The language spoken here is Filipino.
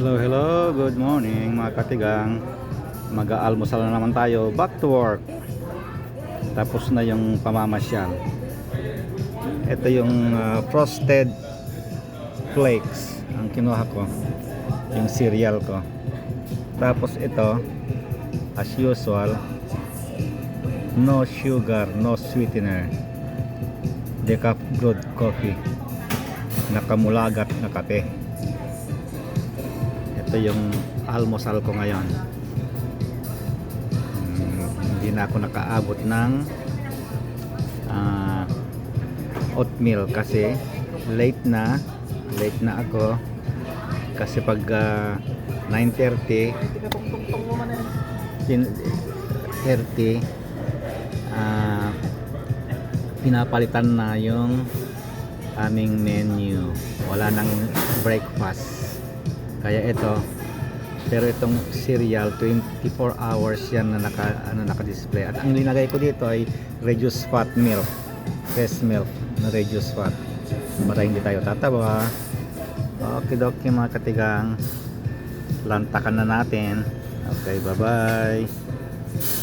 Hello, hello. Good morning mga katigang. Mag-aalmusal na naman tayo. Back to work. Tapos na yung pamamasyal. Ito yung uh, frosted flakes ang kinuha ko. Yung cereal ko. Tapos ito, as usual, no sugar, no sweetener. Decaf brewed coffee. Nakamulagat na kape ito yung almusal ko ngayon. Hmm, hindi na ako nakaabot ng ah, oatmeal kasi late na late na ako. Kasi pag ah, 9.30 tin- 30 ah, pinapalitan na yung aming menu. Wala nang breakfast kaya ito pero itong cereal 24 hours yan na naka ano naka-display. At ang linagay ko dito ay reduced fat milk fresh milk na reduced fat. Para hindi tayo tatawa. Okay dokie mga katigang lantakan na natin. Okay bye bye